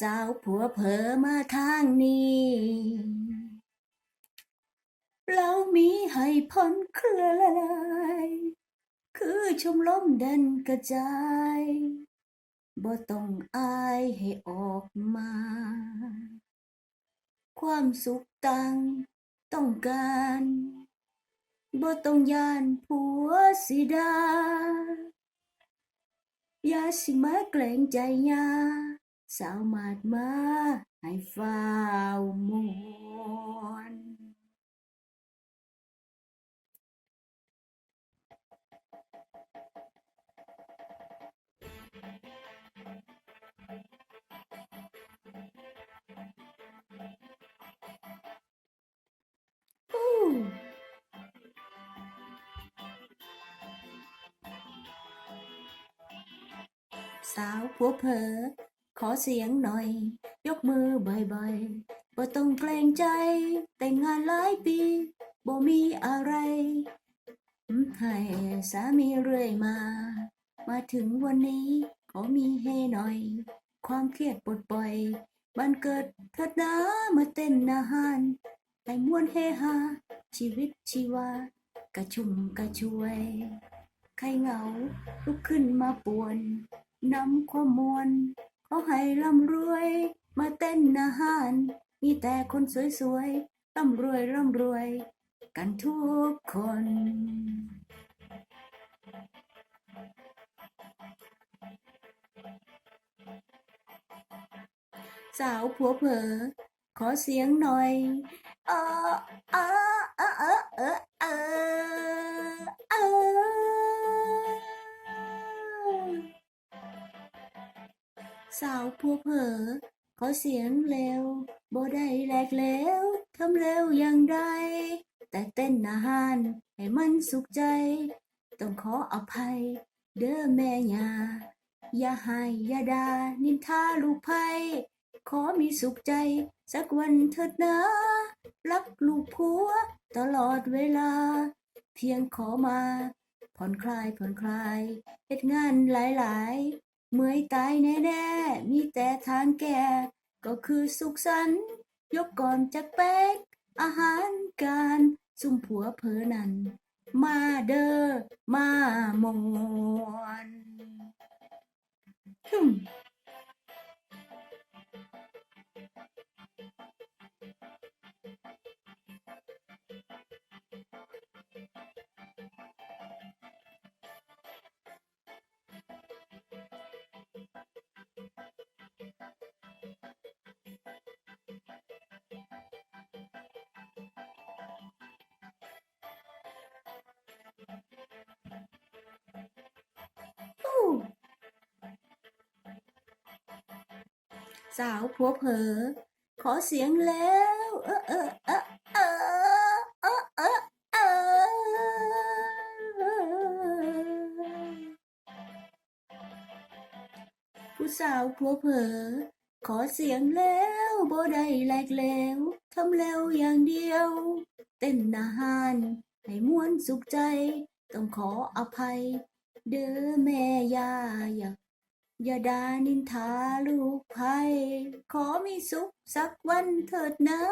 สาวผัวเผลอมาทางนี้ เรามีให้ผ่อนคลายคือชมลมเดันกระจายบ่ต้องอายให้ออกมา ความสุขต่างต้องการบ่ต้องยานผัวสิดา อย่าสิมาเกรงใจยา สาวมาดมาใขอเสียงหน่อย ยกมือบ่อยๆบ่ต้องเกรงใจ แต่งงานหลายปีบ่มีอะไร ให้สามีเรื่อยมา มาถึงวันนี้ ขอมีเฮหน่อย ความเครียดปลดปล่อยบันเกิดเถิดนะมาเต้นอาหารให้มวนเฮฮาชีวิตชีวากระชุ่มกระชวย ใครเหงาลุกขึ้นมาป่วนนำความมวล ขอให้ร่ำรวย มาเต้นอาหาร มีแต่คนสวยๆร่ำรวยร่ำรวย กันทุกคนสาวผัวเผลอขอเสียงหน่อย เออเออเออเออเออเออเอ สาวผัวเผอขอเสียงเร็วบ่ได้แหลกเหลวทำเร็วอย่างไรแต่เต้นอาหารให้มันสุขใจ ต้องขออภัย เด้อแม่ยาอย่าให้อย่าดานินทาลูกไพขอมีสุขใจ สักวันเถิดนะ รักลูกผัว ตลอดเวลา เพียงขอมา ผ่อนคลายผ่อนคลายเฮ็ดงานหลาย เมื่อยตายแน่ๆ มีแต่ทางแก่ก็คือสุขสันต์ยกก่อนจากแป๊ก อาหารการซุ่มผัวเพอนัน มาเด้อมามวน สาวผัวเผลอขอเสียงแล้ว เออเออเออเออเออเออเออผู้สาวผัวเผลอขอเสียงแล้วบ่ได้แลกแล้วทำแล้วอย่างเดียว เต้นอาหารให้ม่วนสุขใจ ต้องขออภัย เด้อแม่ยาอย่าอย่าดานินทาลูกไพ ขอมีสุขสักวันเถิดนะ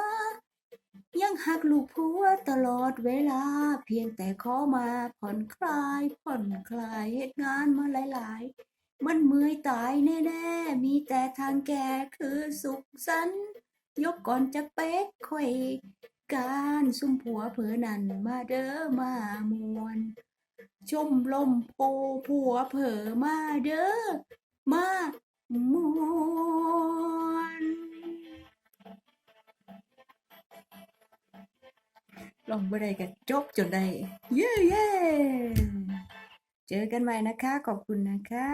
ยังหักลูกผัวตลอดเวลา เพียงแต่ขอมาผ่อนคลาย ผ่อนคลายเหตุงานมาหลาย ๆ มันเมื่อยตายแน่ๆ มีแต่ทางแก่คือสุขสันยกก่อนจะเป๊กค่อยการซุ่มผัวเผลอนันมาเด้อมามวน ชมลมโพผัวเผลอมาเด้อมามวน ลองบ่ได้ก็จบจนได้ เย้เย้เจอกันใหม่นะคะ ขอบคุณนะคะ